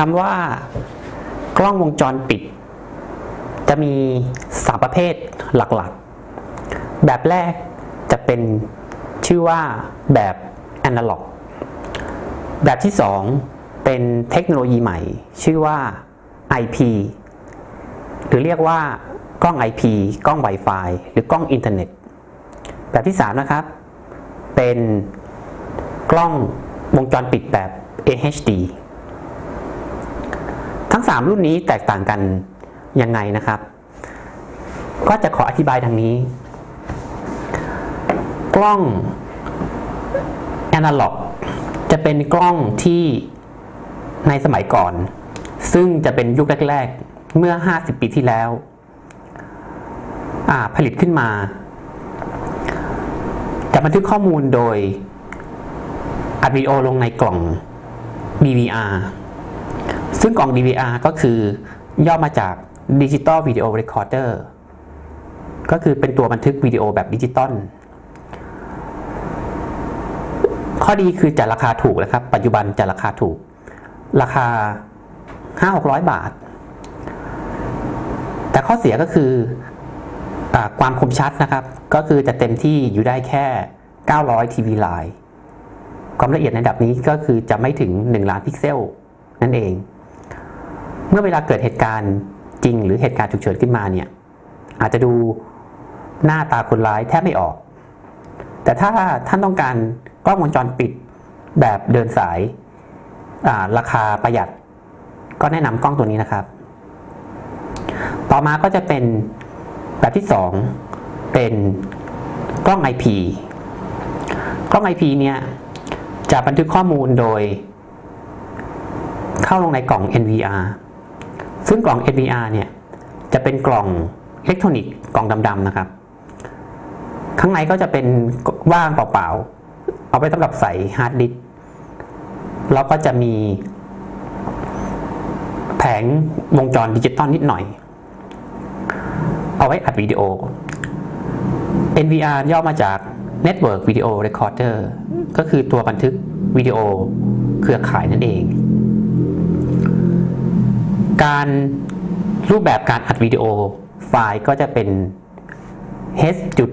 คำว่ากล้องวงจรปิด จะมีสามประเภทหลักๆ แบบแรกจะเป็นชื่อว่าแบบแอนะล็อก แบบที่สองเป็นเทคโนโลยีใหม่ ชื่อว่า IP หรือเรียกว่ากล้อง IP กล้อง Wi-Fi หรือกล้องอินเทอร์เน็ต แบบที่ 3 นะครับ เป็นกล้องวงจรปิดแบบ AHD ทั้ง 3 รุ่นนี้แตกต่างกันยังไงนะครับ ก็จะขออธิบายดังนี้ กล้อง Analog จะเป็นกล้องที่ในสมัยก่อน ซึ่งจะเป็นยุคแรก ๆ เมื่อ 50 ปีที่แล้วผลิตขึ้นมา จะบันทึกข้อมูลโดยอัดวิดีโอลงในกล่อง DVR ซึ่งกล่อง DVR ก็คือย่อมาจาก Digital Video Recorder ก็คือเป็นตัวบันทึกวิดีโอแบบดิจิตอลข้อดีคือจะราคาถูกนะครับ ปัจจุบันจะราคาถูก ราคา 5-600 บาท แต่ข้อเสียก็คืออความคมชัดนะครับ ก็คือจะเต็มที่อยู่ได้แค่ 900ทีวีไลน์ความละเอียดในระดับนี้ก็คือจะไม่ถึง 1 ล้านพิกเซลนั่นเอง เมื่อเวลาเกิดเหตุการณ์จริง หรือเหตุการณ์ฉุกเฉินขึ้นมาเนี่ยอาจจะดูหน้าตาคนร้ายแทบไม่ออก แต่ถ้าท่านต้องการกล้องวงจรปิดแบบเดินสายราคาประหยัด ก็แนะนำกล้องตัวนี้นะครับ ต่อมาก็จะเป็นแบบที่ 2 เป็นกล้อง IP กล้อง IP เนี่ยจะบันทึกข้อมูลโดย เข้าลงในกล่อง NVR ซึ่งกล่อง NVR เนี่ยจะเป็นกล่องอิเล็กทรอนิกส์กล่องดำๆนะครับ ข้างในก็จะเป็นว่างเปล่าๆ เอาไปสำหรับใส่ฮาร์ดดิสก์แล้วก็จะมีแผงวงจรดิจิตอลนิดหน่อย เอาไว้อัดวิดีโอ NVR ย่อมาจาก Network Video Recorder ก็คือตัวบันทึกวิดีโอเครือข่ายนั่นเอง การรูปแบบการอัดวิดีโอไฟล์ก็จะเป็น h จุด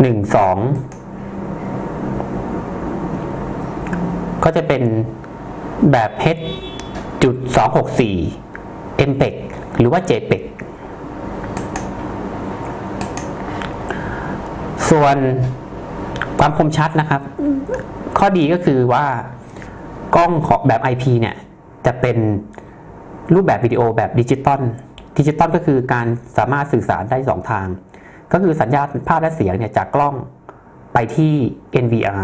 หนึ่งสองก็จะเป็นแบบ h จุดสองหกสี่ MPEG หรือว่า JPEG ส่วนความคมชัดนะครับ ข้อดีก็คือว่ากล้องของแบบ IP เนี่ย จะเป็น รูปแบบวิดีโอแบบดิจิตอลดิจิตอลก็คือการสามารถสื่อสารได้ 2 ทาง ก็คือสัญญาณภาพและเสียงเนี่ยจากกล้องไปที่ NVR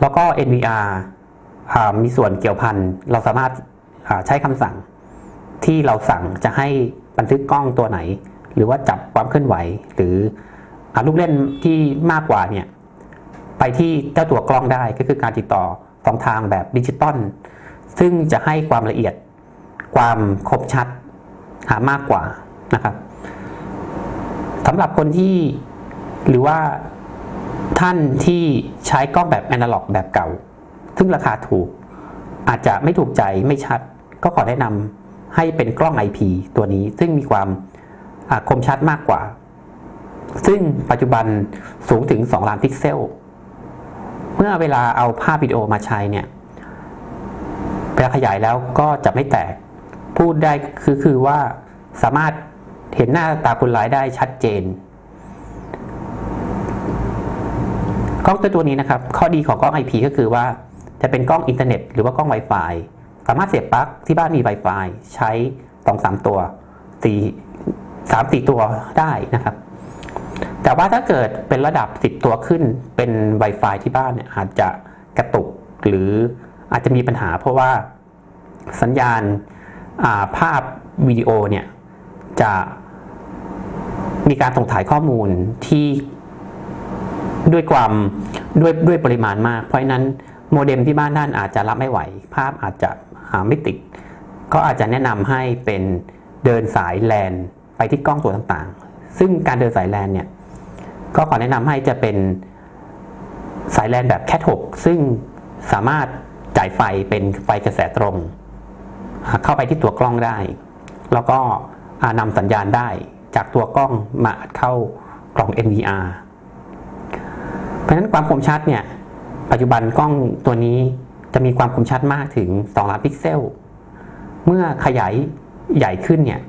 แล้วก็ NVR มีส่วนเกี่ยวพัน เราสามารถใช้คำสั่งที่เราสั่งจะให้บันทึกกล้องตัวไหน หรือว่าจับความเคลื่อนไหว หรือลูกเล่นที่มากกว่าเนี่ยไปที่เจ้าตัวกล้องได้ก็คือการติดต่อสองทางแบบดิจิตอลซึ่งจะให้ความละเอียด ความคมชัดหามากกว่านะครับสำหรับคนที่หรือว่าท่านที่ใช้กล้องแบบแอนะล็อกแบบเก่า ซึ่งราคาถูก อาจจะไม่ถูกใจไม่ชัด ก็ขอแนะนำให้เป็นกล้อง IP ตัวนี้ซึ่งมีความคมชัดมากกว่า ซึ่งปัจจุบันสูงถึง 2 ล้านพิกเซล เมื่อเวลาเอาภาพวิดีโอมาใช้เนี่ยเวลาขยายแล้วก็จะไม่แตก พูดได้คือคือว่าสามารถเห็นหน้าตาคนร้ายได้ชัดเจนกล้องตัวตัวนี้นะครับ ข้อดีของกล้อง IP ก็คือว่าจะเป็นกล้องอินเทอร์เน็ตหรือว่ากล้อง Wi-Fi สามารถเสียบปลั๊กที่บ้านมี Wi-Fi ใช้สองสามตัวสี่สามสี่ตัวได้นะครับ แต่ว่าถ้าเกิดเป็นระดับ 10 ตัวขึ้นเป็น Wi-Fi ที่บ้านเนี่ยอาจจะกระตุกหรืออาจจะมีปัญหาเพราะว่าสัญญาณ ภาพวิดีโอเนี่ยจะมีการส่งถ่ายข้อมูลที่ด้วยความด้วยด้วยปริมาณมาก เพราะฉะนั้นโมเด็มที่บ้านท่านอาจจะรับไม่ไหว ภาพอาจจะหาไม่ติด ก็อาจจะแนะนำให้เป็นเดินสายแลนไปที่กล้องตัวต่างๆ ซึ่งการเดินสายแลนเนี่ยก็ขอแนะนำให้จะเป็นสายแลนแบบแคท6ซึ่งสามารถจ่ายไฟเป็นไฟกระแสตรง เข้าไปที่ตัวกล้องได้ แล้วก็นำสัญญาณได้จากตัวกล้องมาอัดเข้ากล่อง NVR เพราะฉะนั้นความคมชัดเนี่ยปัจจุบันกล้องตัวนี้จะมีความคมชัดมากถึง 2 ล้านพิกเซล เมื่อขยายใหญ่ขึ้นเนี่ย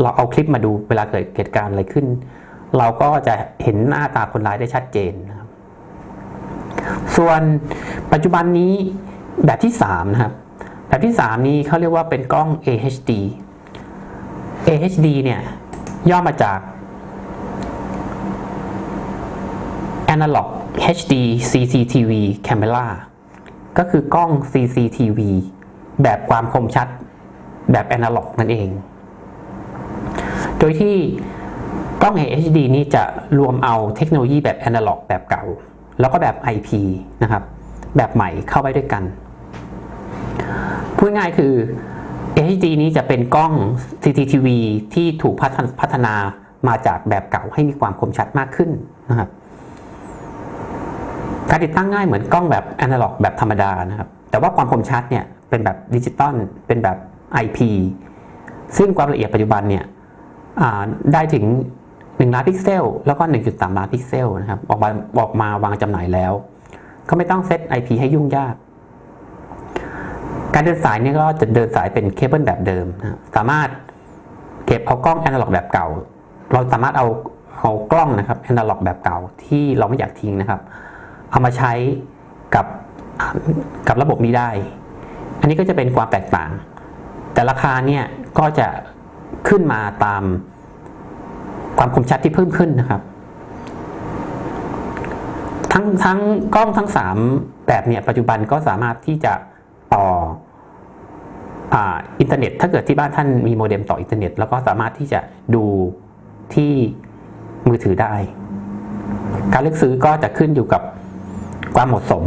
เราเอาคลิปมาดูเวลาเกิดเหตุการณ์อะไรขึ้น เราก็จะเห็นหน้าตาคนร้ายได้ชัดเจนนะครับส่วนปัจจุบันนี้แบบที่3นะครับ แบบที่ 3 นี้เขาเรียกว่าเป็นกล้อง AHD AHD เนี่ยย่อมาจาก Analog HD CCTV Camera ก็คือกล้อง CCTV แบบความคมชัดแบบ Analog นั่นเอง โดยที่กล้อง AHD นี้จะรวมเอาเทคโนโลยีแบบ Analog แบบเก่า แล้วก็แบบ IP นะครับ แบบใหม่เข้าไว้ด้วยกัน พูดง่ายคือ HD นี้จะเป็นกล้อง CCTV ที่ถูกพัฒนพัฒนามาจากแบบเก่าให้มีความคมชัดมากขึ้นนะครับการติดตั้งง่ายเหมือนกล้องแบบอนาล็อกแบบธรรมดานะครับ แต่ว่าความคมชัดเนี่ยเป็นแบบดิจิตอลเป็นแบบ IP ซึ่งความละเอียดปัจจุบันเนี่ยได้ถึง 1 ล้านพิกเซล แล้วก็ 1.3 ล้านพิกเซลนะครับออกมาออกมาวางจำหน่ายแล้ว ก็ไม่ต้องเซต IP ให้ยุ่งยาก การเดินสายนี่ก็จะเดินสายเป็นเคเบิลแบบเดิมนะสามารถเก็บเอากล้องแอนะล็อกแบบเก่า เราสามารถเอาเอากล้องนะครับแอนะล็อกแบบเก่าที่เราไม่อยากทิ้งนะครับ เอามาใช้กับกับระบบนี้ได้ อันนี้ก็จะเป็นความแตกต่าง แต่ราคาเนี่ยก็จะขึ้นมาตามความคมชัดที่เพิ่มขึ้นนะครับ ทั้งทั้งกล้องทั้ง 3 แบบเนี่ยปัจจุบันก็สามารถที่จะต่อ อินเทอร์เน็ตถ้าเกิดที่บ้านท่านมีโมเด็มต่ออินเทอร์เน็ตแล้วก็สามารถที่จะดูที่มือถือได้ การเลือกซื้อก็จะขึ้นอยู่กับความเหมาะสม